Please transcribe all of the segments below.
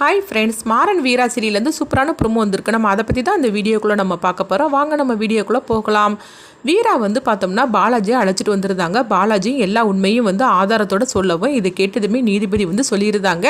Hi friends Maaran Veera சீரியலேருந்து சூப்பரான promo வந்திருக்கு நம்ம அதை பற்றி தான் இந்த வீடியோக்குள்ளே நம்ம பார்க்க போகிறோம் வாங்க நம்ம வீடியோக்குள்ளே போகலாம். வீரா வந்து பார்த்தோம்னா பாலாஜியை அழைச்சிட்டு வந்திருந்தாங்க. பாலாஜியும் எல்லா உண்மையும் வந்து ஆதாரத்தோட சொல்லவும் இதை கேட்டதுமே நீதிபதி வந்து சொல்லியிருந்தாங்க.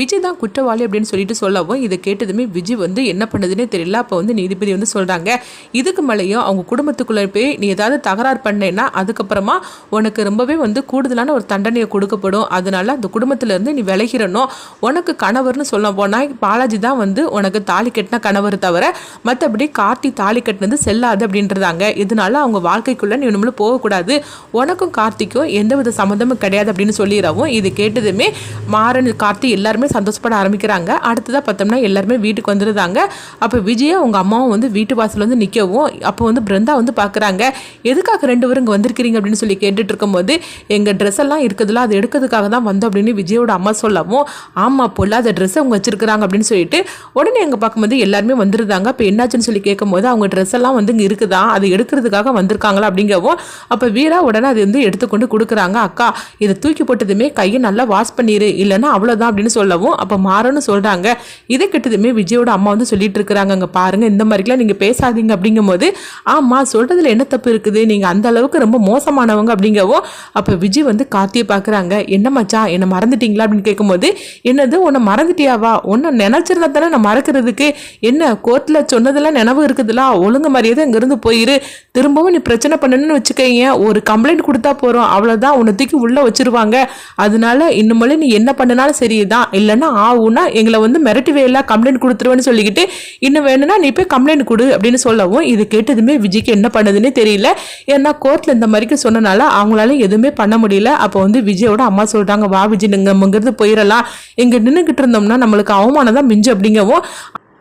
விஜய் தான் குற்றவாளி அப்படின்னு சொல்லிட்டு சொல்லவும் இதை கேட்டதுமே விஜய் வந்து என்ன பண்ணுதுன்னே தெரியல. அப்போ வந்து நீதிபதி வந்து சொல்கிறாங்க இதுக்கு மேலேயும் அவங்க குடும்பத்துக்குள்ளே போய் நீ ஏதாவது தகராறு பண்ணேன்னா அதுக்கப்புறமா உனக்கு ரொம்பவே வந்து கூடுதலான ஒரு தண்டனையை கொடுக்கப்படும். அதனால அந்த குடும்பத்திலேருந்து நீ விலகிடணும். உனக்கு கணவர்னு சொல்ல போனால் பாலாஜி தான் வந்து உனக்கு தாலி கட்டின கணவர் தவிர மற்றபடி கார்த்தி தாலி கட்டினது செல்லாது அப்படின்றதாங்க. இதனால அவங்க வாழ்க்கைக்குள்ளே நீ நம்மளும் போகக்கூடாது உனக்கும் கார்த்திக்கும் எந்தவித சம்மந்தமும் கிடையாது அப்படின்னு சொல்லிடவும் இது கேட்டதுமே மாறன் கார்த்தி எல்லாருமே சந்தோஷப்பட ஆரம்பிக்கிறாங்க. அடுத்ததாக பார்த்தோம்னா எல்லாருமே வீட்டுக்கு வந்துருந்தாங்க அப்போ விஜயும் அவங்க அம்மாவும் வந்து வீட்டு வாசல் வந்து நிற்கவும் அப்போ வந்து பிருந்தா வந்து பார்க்குறாங்க எதுக்காக ரெண்டு பேரும் இங்கே வந்திருக்கிறீங்க? அப்படின்னு சொல்லி கேட்டுட்டு இருக்கும்போது எங்கள் ட்ரெஸ் எல்லாம் இருக்குதுல அது எடுக்கிறதுக்காக தான் வந்தோம் அப்படின்னு விஜயோட அம்மா சொல்லவும் ஆமாம் பொல்லாத ட்ரெஸ்ஸை அவங்க வச்சிருக்கிறாங்க அப்படின்னு சொல்லிட்டு உடனே அங்கே பார்க்கும்போது எல்லாருமே வந்துருந்தாங்க. இப்போ என்னாச்சுன்னு சொல்லி கேட்கும்போது அவங்க ட்ரெஸ் எல்லாம் வந்து இங்கே இருக்குதா? அதை எடுக்கிறதுக்காக வந்திருக்காங்களா அப்படிங்கவும் அப்போ வீரா உடனே அது வந்து எடுத்துக்கொண்டு கொடுக்குறாங்க. அக்கா இதை தூக்கி போட்டதுமே கையை நல்லா வாஷ் பண்ணிடு இல்லைன்னா அவ்வளோதான் அப்படின்னு சொல்லவும் அப்போ மாறன்னு சொல்கிறாங்க இதை கெட்டதுமே விஜயோட அம்மா வந்து சொல்லிட்டு இருக்கிறாங்க. அங்கே பாருங்க இந்த மாதிரிலாம் நீங்கள் பேசாதீங்க அப்படிங்கும்போது ஆமாம் சொல்கிறதுல என்ன தப்பு இருக்குது? நீங்கள் அந்த அளவுக்கு ரொம்ப மோசமானவங்க அப்படிங்கவும் அப்போ விஜய் வந்து கார்த்தியை பார்க்குறாங்க. என்ன மச்சா என்னை மறந்துட்டீங்களா? அப்படின்னு கேட்கும்போது என்னது உன்னை மறந்துட்டியாவா? ஒன்று நினச்சிருந்தா தானே நான் மறக்கிறதுக்கு? என்ன கோர்ட்டில் சொன்னதெல்லாம் நினைவு இருக்குதுல? ஒழுங்கு மரியாதை இங்கேருந்து போயிரு. திரும்பவும் நீ பிரச்சனை பண்ணணும்னு வச்சுக்கோங்க ஒரு கம்ப்ளைண்ட் கொடுத்தா போகிறோம் அவ்வளோதான் உன்னை தூக்கி உள்ளே வச்சிருவாங்க. அதனால இன்னுமேலே நீ என்ன பண்ணினாலும் சரிதான். இல்லைன்னா ஆகும்னா எங்களை வந்து மிரட்டி வேலை கம்ப்ளைண்ட் கொடுத்துருவேன்னு சொல்லிக்கிட்டு இன்னும் வேணும்னா நீ போய் கம்ப்ளைண்ட் கொடு அப்படின்னு சொல்லவும் இது கேட்டதுமே விஜய்க்கு என்ன பண்ணுதுன்னே தெரியல. ஏன்னா கோர்ட்டில் இந்த மாதிரிக்கு சொன்னனால அவங்களால எதுவுமே பண்ண முடியல. அப்போ வந்து விஜயோட அம்மா சொல்கிறாங்க வா விஜய் நீங்கள் இங்கிருந்து போயிடலாம் இங்கே நின்றுக்கிட்டு இருந்தோம்னா நம்மளுக்கு அவமானம் தான் மிஞ்சு அப்படிங்கவும்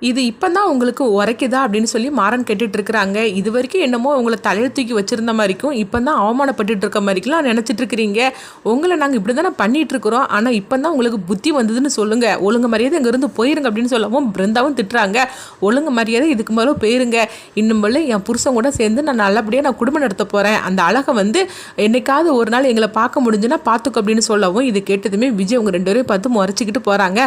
இது இப்போ தான் உங்களுக்கு உரைக்குதா அப்படின்னு சொல்லி மாறன் கேட்டுகிட்டுருக்குறாங்க இது வரைக்கும் என்னமோ உங்களை தலையில் தூக்கி வச்சுருந்த மாதிரிக்கும் இப்போ தான் அவமானப்பட்டுட்டு இருக்க மாதிரிக்கெல்லாம் நினச்சிட்டு இருக்கிறீங்க உங்களை நாங்கள் இப்படி தானே பண்ணிகிட்ருக்குறோம் இருக்கிறோம் ஆனால் இப்போ தான் உங்களுக்கு புத்தி வந்ததுன்னு சொல்லுங்க. ஒழுங்கு மரியாதை இங்கேருந்து போயிருங்க அப்படின்னு சொல்லவும் பிருந்தாவும் திட்டுறாங்க. ஒழுங்கு மரியாதை இதுக்கு மேலே போயிருங்க. இன்னும் போல என் புருஷன் கூட சேர்ந்து நான் நல்லபடியாக நான் குடும்பம் நடத்த போகிறேன் அந்த அழகை வந்து என்னைக்காவது ஒரு நாள் எங்களை பார்க்க முடிஞ்சுன்னா பார்த்துக்கோ அப்படின்னு சொல்லவும் இது கேட்டதுமே விஜய் அவங்க ரெண்டு பேரையும் பார்த்து முறைச்சிக்கிட்டு போகிறாங்க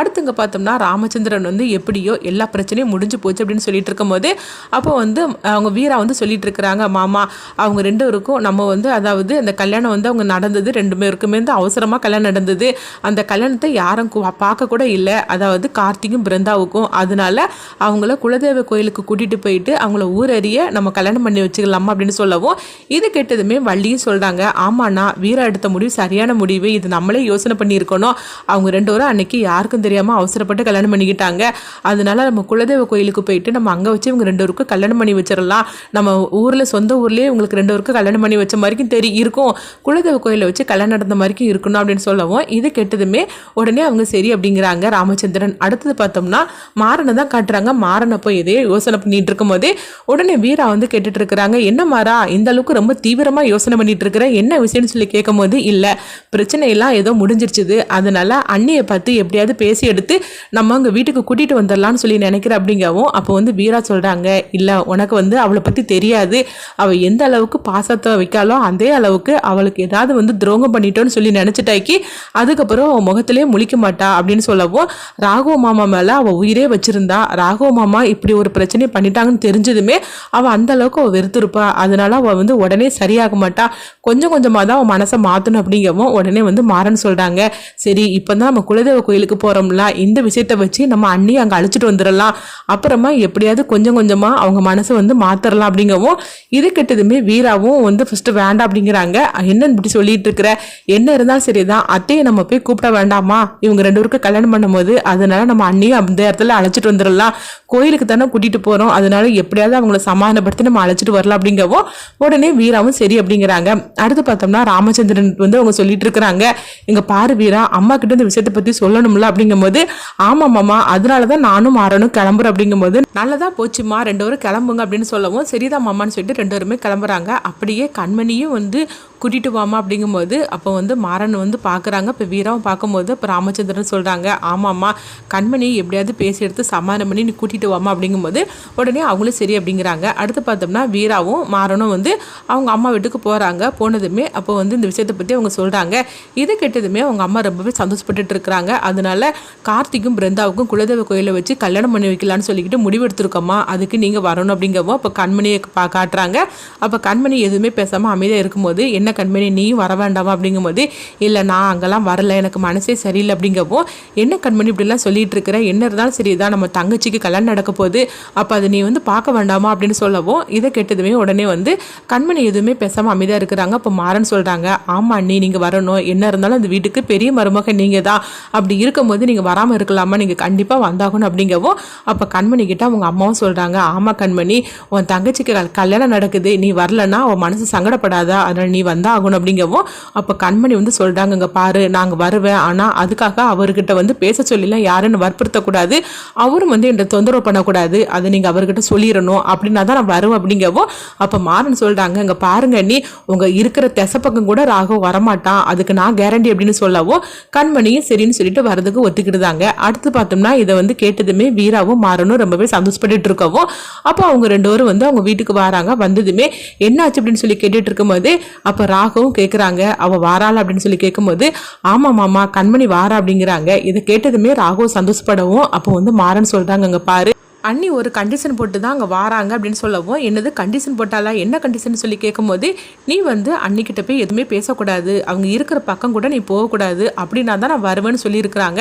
அடுத்துங்க பார்த்தோம்னா ராமச்சந்திரன் வந்து எப்படியோ எல்லா பிரச்சனையும் முடிஞ்சு போச்சு அப்படின்னு சொல்லிட்டு இருக்கும்போது அப்போ வந்து அவங்க வீரா வந்து சொல்லிட்டு இருக்கிறாங்க மாமா அவங்க ரெண்டு பேருக்கும் நம்ம வந்து அதாவது அந்த கல்யாணம் வந்து அவங்க நடந்தது ரெண்டு பேருக்குமே வந்து அவசரமாக கல்யாணம் நடந்தது. அந்த கல்யாணத்தை யாரும் கு- பார்க்க கூட இல்லை. அதாவது கார்த்திக்கும் பிருந்தாவுக்கும். அதனால அவங்கள குலதெய்வ கோயிலுக்கு கூட்டிகிட்டு போயிட்டு அவங்கள ஊரறிய நம்ம கல்யாணம் பண்ணி வச்சுக்கலாமா? அப்படின்னு சொல்லவும் இது கேட்டதுமே வள்ளியும் சொல்கிறாங்க ஆமாண்ணா வீரா எடுத்த முடிவு சரியான முடிவு. இது நம்மளே யோசனை பண்ணியிருக்கணும். அவங்க ரெண்டு பேரும் அன்னைக்கு யாருக்கும் தெரியாமல் அவசரப்பட்டு கல்யாணம் பண்ணிக்கிட்டாங்க. அதனால நம்ம குலதெய்வ கோயிலுக்கு போயிட்டு நம்ம அங்கே வச்சு இவங்க ரெண்டு பேருக்கும் கல்யாணம் பண்ணி வச்சிடலாம். நம்ம ஊரில் சொந்த ஊர்லேயே இவங்களுக்கு ரெண்டு பேருக்கும் கல்யாணம் பண்ணி வச்ச மாதிரிக்கும் தெரி இருக்கும். குலதெய்வ கோயிலில் வச்சு கல்யாணம் நடந்த மாதிரிக்கும் இருக்கணும் அப்படின்னு சொல்லவும் இது கெட்டதுமே உடனே அவங்க சரி அப்படிங்கிறாங்க ராமச்சந்திரன். அடுத்தது பார்த்தோம்னா மாறனை தான் காட்டுறாங்க. மாறனை போய் இதே யோசனை பண்ணிட்டு இருக்கும்போதே உடனே வீரா வந்து கேட்டுட்டு இருக்கிறாங்க என்ன மாறா இந்த அளவுக்கு ரொம்ப தீவிரமாக யோசனை பண்ணிட்டு இருக்கிற? என்ன விஷயம்னு சொல்லி கேட்கும்போது இல்லை. பிரச்சனையெல்லாம் ஏதோ முடிஞ்சிருச்சுது. அதனால அண்ணியை பார்த்து எப்படியாவது பேசி எடுத்து நம்ம அங்கே வீட்டுக்கு கூட்டிட்டு வந்துடலாம்னு சொல்லி நினைக்கிற அப்படிங்கவும் அப்போ வந்து வீரா சொல்கிறாங்க இல்லை உனக்கு வந்து அவளை பற்றி தெரியாது. அவள் எந்த அளவுக்கு பாசத்தை வைக்காலோ அதே அளவுக்கு அவளுக்கு ஏதாவது வந்து துரோகம் பண்ணிட்டோன்னு சொல்லி நினச்சிட்டாக்கி அதுக்கப்புறம் அவன் முகத்திலே முழிக்க மாட்டா அப்படின்னு சொல்லவும் ராகவ மாமா மேலே அவள் உயிரே வச்சிருந்தா ராகவ மாமா இப்படி ஒரு பிரச்சனை பண்ணிட்டாங்கன்னு தெரிஞ்சதுமே அவள் அந்த அளவுக்கு அவள் வெறுத்திருப்பா. அதனால அவள் வந்து உடனே சரியாக மாட்டா. கொஞ்சம் கொஞ்சமாக தான் அவன் மனசை மாற்றணும் அப்படிங்கவும் உடனே வந்து மாறன்னு சொல்கிறாங்க சரி இப்போ தான் நம்ம குலதெய்வ கோயிலுக்கு போகிறோம்ல இந்த விஷயத்தை வச்சு நம்ம அண்ணி அங்கே அழைச்சிட்டு வந்துடலாம். அப்புறமா எப்படியாவது கொஞ்சம் கொஞ்சமாக அவங்க மனசை வந்து மாத்திரலாம் அப்படிங்கவும் இது கெட்டதுமே வீராவும் வந்து ஃபஸ்ட்டு வேண்டாம் அப்படிங்கிறாங்க. என்னன்னு இப்படி சொல்லிட்டு இருக்கிற? என்ன இருந்தாலும் சரிதான். அத்தையை நம்ம போய் கூப்பிட வேண்டாமா? இவங்க ரெண்டு பேருக்கும் கல்யாணம் பண்ணும்போது அதனால நம்ம அண்ணியும் அந்த இடத்துல அழைச்சிட்டு வந்துடலாம். கோயிலுக்கு தானே கூட்டிட்டு போறோம். அதனால எப்படியாவது அவங்கள சமாதானப்படுத்தி நம்ம அழைச்சிட்டு வரலாம் அப்படிங்கவும் உடனே வீராவும் சரி அப்படிங்கிறாங்க. அடுத்து பார்த்தோம்னா ராமச்சந்திரன் வந்து அவங்க சொல்லிட்டு இருக்கிறாங்க. இங்க பாரு வீரா அம்மா கிட்ட இந்த விஷயத்தை பத்தி சொல்லணும்ல அப்படிங்கும்போது ஆமா மாமா அதனால தான் நானும் மாறணும் கிளம்புறோம் அப்படிங்கும்போது நல்லதா போச்சுமா ரெண்டு பேரும் கிளம்புங்க அப்படின்னு சொல்லவும் சரிதான் மாமான்னு சொல்லிட்டு ரெண்டு பேருமே கிளம்புறாங்க. அப்படியே கண்மணியும் வந்து கூட்டிகிட்டு வாமா அப்படிங்கும்போது அப்போ வந்து மாறன் வந்து பார்க்குறாங்க இப்போ வீராவும் பார்க்கும்போது அப்போ ராமச்சந்திரன் சொல்கிறாங்க ஆமாம்மா கண்மணி எப்படியாவது பேசி எடுத்து சமாதானம் பண்ணி நீ கூட்டிகிட்டு வாமா அப்படிங்கும்போது உடனே அவங்களும் சரி அப்படிங்கிறாங்க. அடுத்து பார்த்தோம்னா வீராவும் மாறனும் வந்து அவங்க அம்மா வீட்டுக்கு போகிறாங்க போனதுமே அப்போ வந்து இந்த விஷயத்தை பற்றி அவங்க சொல்கிறாங்க இது கெட்டதுமே அவங்க அம்மா ரொம்பவே சந்தோஷப்பட்டுட்டு இருக்கிறாங்க. அதனால கார்த்திக்கும் பிருந்தாவுக்கும் குலதெய்வ கோயிலில் வச்சு கல்யாணம் பண்ணி வைக்கலான்னு சொல்லிக்கிட்டு முடிவெடுத்திருக்கோம்மா அதுக்கு நீங்கள் வரணும் அப்படிங்கவும் அப்போ கண்மணியை பா காட்டுறாங்க. அப்போ கண்மணி எதுவுமே பேசாமல் அமைதியாக இருக்கும்போது என்ன கண்மணி நீயும் வர வேண்டாமா அப்படிங்கும்போது இல்லை நான் அங்கெல்லாம் வரல எனக்கு மனசே சரியில்லை அப்படிங்கப்போ என்ன கண்மணி இப்படிலாம் சொல்லிட்டு இருக்கிற? என்ன இருந்தாலும் சரி தான் நம்ம தங்கச்சிக்கு கல்யாணம் நடக்க போகுது. அப்போ அதை நீ வந்து பார்க்க வேண்டாமா? அப்படின்னு சொல்லவும் இதை கெட்டதுமே உடனே வந்து கண்மணி எதுவுமே பேசாமல் அமைதியாக இருக்கிறாங்க. அப்போ மாறன்னு சொல்கிறாங்க ஆமா நீ நீங்கள் வரணும். என்ன இருந்தாலும் அந்த வீட்டுக்கு பெரிய மருமக நீங்கள் தான். அப்படி இருக்கும்போது நீங்கள் வராமல் இருக்கலாமா? நீங்கள் கண்டிப்பாக வந்தாகணும் அப்படிங்கவும் அப்போ கண்மணி கிட்ட அவங்க அம்மாவும் சொல்கிறாங்க ஆமாம் கண்மணி உன் தங்கச்சிக்கு கல்- கல்யாணம் நடக்குது. நீ வரலன்னா அவன் மனசு சங்கடப்படாதா? அதனால் நீ வந்தா ஆகணும் அப்படிங்கவும் அப்போ கண்மணி வந்து சொல்கிறாங்க இங்கே பாரு நாங்கள் வருவேன். ஆனால் அதுக்காக அவர்கிட்ட வந்து பேச சொல்லிலாம் யாருன்னு வற்புறுத்தக்கூடாது. அவரும் வந்து என்னை தொந்தரவு பண்ணக்கூடாது. அதை நீங்கள் அவர்கிட்ட சொல்லிடணும் அப்படின்னா தான் நான் வருவேன் அப்படிங்கவும் அப்போ மாறன் சொல்கிறாங்க இங்கே பாருங்க நீ உங்கள் இருக்கிற திசை பக்கம் கூட ராகவ் வரமாட்டான். அதுக்கு நான் கேரண்டி அப்படின்னு சொல்லவும் கண்மணியும் சரின்னு சொல்லிட்டு வரதுக்கு ஒத்துக்கிட்டுதாங்க அடுத்து பார்த்தோம்னா இதை வந்து கேட்டதுமே வீராவும் மாறனும் ரொம்பவே சந்தோஷப்பட்டு இருக்கவும் அப்போ அவங்க ரெண்டு பேரும் வந்து அவங்க வீட்டுக்கு வராங்க வந்ததுமே என்னாச்சு? அப்படின்னு சொல்லி கேட்டுட்டு இருக்கும்போது அப்போ ராகவும் கேட்குறாங்க அவள் வாராள் அப்படின்னு சொல்லி கேட்கும்போது ஆமாம் மாமா கண்மணி வாரா அப்படிங்கிறாங்க. இதை கேட்டதுமே ராகவும் சந்தோஷப்படவும் அப்போ வந்து மாறன் சொல்கிறாங்க அங்கே பாரு அண்ணி ஒரு கண்டிஷன் போட்டு தான் அங்கே வாராங்க அப்படின்னு சொல்லவும் என்னது கண்டிஷன் போட்டாலா என்ன கண்டிஷன் சொல்லி கேட்கும்போது நீ வந்து அன்னிக்கிட்ட போய் எதுவுமே பேசக்கூடாது. அவங்க இருக்கிற பக்கம் கூட நீ போகக்கூடாது. அப்படின்னா தான் நான் வருவேன்னு சொல்லியிருக்கிறாங்க.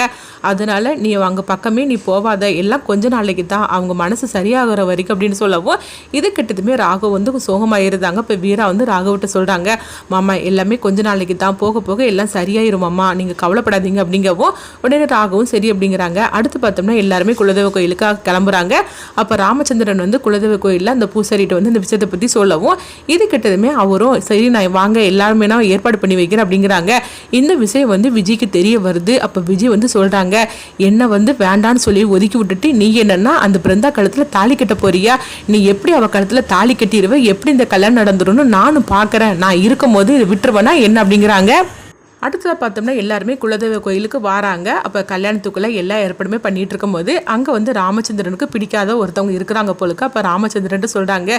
அதனால நீ அவங்க பக்கமே நீ போவாத. எல்லாம் கொஞ்ச நாளைக்கு தான். அவங்க மனசு சரியாகிற வரைக்கும் அப்படின்னு சொல்லவும் இது கிட்டதுமே ராகவ் வந்து சோகமாயிருந்தாங்க. இப்போ வீரா வந்து ராகவிட்ட சொல்கிறாங்க மாமா எல்லாமே கொஞ்ச நாளைக்கு தான். போக போக எல்லாம் சரியாயிரும் மாமா. நீங்கள் கவலைப்படாதீங்க அப்படிங்கவும் உடனே ராகவும் சரி அப்படிங்கிறாங்க. அடுத்து பார்த்தோம்னா எல்லாருமே குலதெய்வ கோயிலுக்கு கிளம்புறாங்க. அப்போ ராமச்சந்திரன் வந்து குலதெய்வ கோயிலில் அந்த பூசாரிகிட்ட வந்து இந்த விஷயத்தை பற்றி சொல்லவும் இது கிட்டதுமே அவரும் சரி நான் வாங்க எல்லாருமே நான் ஏற்பாடு பண்ணி வைக்கிறேன் அப்படிங்கிறாங்க. இந்த விஷயம் வந்து விஜய்க்கு தெரிய வருது. அப்போ விஜய் வந்து சொல்கிறாங்க என்னை வந்து வேண்டான்னு சொல்லி ஒதுக்கி விட்டுட்டு நீ என்னன்னா அந்த பிருந்தா கழுத்தில் தாலி கட்ட போறியா? நீ எப்படி அவ கழுத்தில் தாலி கட்டிடுவ? எப்படி இந்த கல்யாணம் நடந்துரும்னு நானும் பார்க்குறேன் நான் இருக்கும்போது இதை விட்டுருவேனா? என்ன? அப்படிங்கிறாங்க. அடுத்ததாக பார்த்தோம்னா எல்லாருமே குலதெய்வ கோயிலுக்கு வராங்க. அப்போ கல்யாணத்துக்குள்ளே எல்லா ஏற்பாடுமே பண்ணிகிட்டு இருக்கும்போது அங்கே வந்து ராமச்சந்திரனுக்கு பிடிக்காத ஒருத்தவங்க இருக்கிறாங்க போலுக்கு. அப்போ ராமச்சந்திரன் சொல்கிறாங்க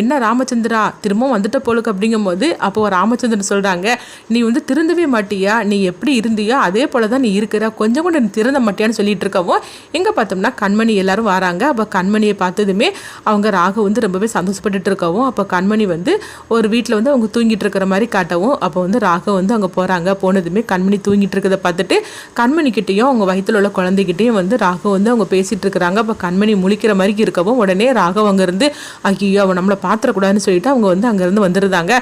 என்ன ராமச்சந்திரா திரும்பவும் வந்துட்ட போலுக்கு? அப்படிங்கும்போது அப்போ ராமச்சந்திரன் சொல்கிறாங்க நீ வந்து திருந்தவே மாட்டியா? நீ எப்படி இருந்தியோ அதே போல தான் நீ இருக்கிற. கொஞ்சம் கூட நீ திறந்த மாட்டியான்னு சொல்லிட்டு இருக்கவும் எங்கே பார்த்தோம்னா கண்மணி எல்லாரும் வராங்க. அப்போ கண்மணியை பார்த்ததுமே அவங்க ராகு வந்து ரொம்பவே சந்தோஷப்பட்டுட்டு இருக்கவும் அப்போ கண்மணி வந்து ஒரு வீட்டில் வந்து அவங்க தூங்கிட்டு இருக்கிற மாதிரி காட்டவும் அப்போ வந்து ராகு வந்து அங்கே போகிறாங்க போ போனதுமே கண்மணி தூங்கிட்டு இருக்கிறத பார்த்துட்டு கண்மணிக்கிட்டேயும் அவங்க வயிற்றுல உள்ள குழந்தைகிட்டையும் வந்து ராகவ் வந்து அவங்க பேசிகிட்டு இருக்கிறாங்க அப்போ கண்மணி முழிக்கிற மாதிரி இருக்கவும் உடனே ராகவ் அங்கேருந்து ஐயோ அவன் நம்மளை பாத்திரக்கூடாதுன்னு சொல்லிட்டு அவங்க வந்து அங்கேருந்து வந்துருந்தாங்க.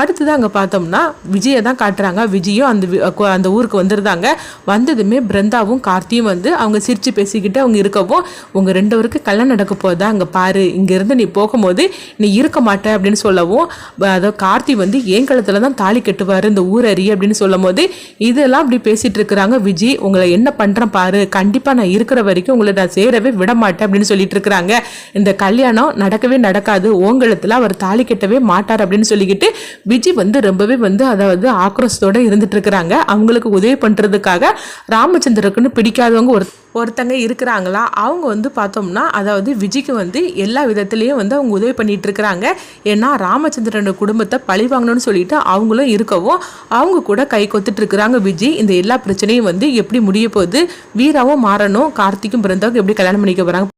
அடுத்தது அங்கே பார்த்தோம்னா விஜயை தான் காட்டுறாங்க. விஜயும் அந்த அந்த ஊருக்கு வந்திருந்தாங்க. வந்ததுமே பிருந்தாவும் கார்த்தியும் வந்து அவங்க சிரித்து பேசிக்கிட்டு அவங்க இருக்கவும் உங்கள் ரெண்டு பேருக்கு கல்யாணம் நடக்க போதா அங்கே பாரு இங்கேருந்து நீ போகும்போது நீ இருக்க மாட்ட அப்படின்னு சொல்லவும் ப- கார்த்தி வந்து ஏன் கழுத்தில் தான் தாலி கட்டுவார் இந்த ஊரறி அப்படின்னு சொல்லும் போது இதெல்லாம் அப்படி பேசிட்டு இருக்கிறாங்க. விஜி உங்களை என்ன பண்றேன் பாரு. கண்டிப்பா நான் இருக்கிற வரைக்கும் உங்களை நான் சேரவே விட மாட்டேன் அப்படின்னு சொல்லிட்டு இருக்கிறாங்க. இந்த கல்யாணம் நடக்கவே நடக்காது. ஓங்கலத்துல அவர் தாலி கட்டவே மாட்டார் அப்படின்னு சொல்லிக்கிட்டு விஜி வந்து ரொம்பவே வந்து அதாவது ஆக்ரோஷத்தோட இருந்துட்டு இருக்கிறாங்க. அவங்களுக்கு உதவி பண்றதுக்காக ராமச்சந்திரக்குன்னு பிடிக்காதவங்க ஒரு ஒருத்தங்க இருக்கிறாங்களா? அவங்க வந்து பார்த்தோம்னா அதாவது விஜய்க்கு வந்து எல்லா விதத்துலேயும் வந்து அவங்க உதவி பண்ணிட்டு இருக்கிறாங்க. ஏன்னா ராமச்சந்திரனோட குடும்பத்தை பழி வாங்கணும்னு சொல்லிட்டு அவங்களும் இருக்கவும் அவங்க கூட கை கொத்துட்டு இருக்கிறாங்க விஜய் இந்த எல்லா பிரச்சனையும் வந்து எப்படி முடிய போகுது? வீராவும் மாறணும் கார்த்திக்கும் பிறந்தவங்க எப்படி கல்யாணம் பண்ணிக்க போகிறாங்க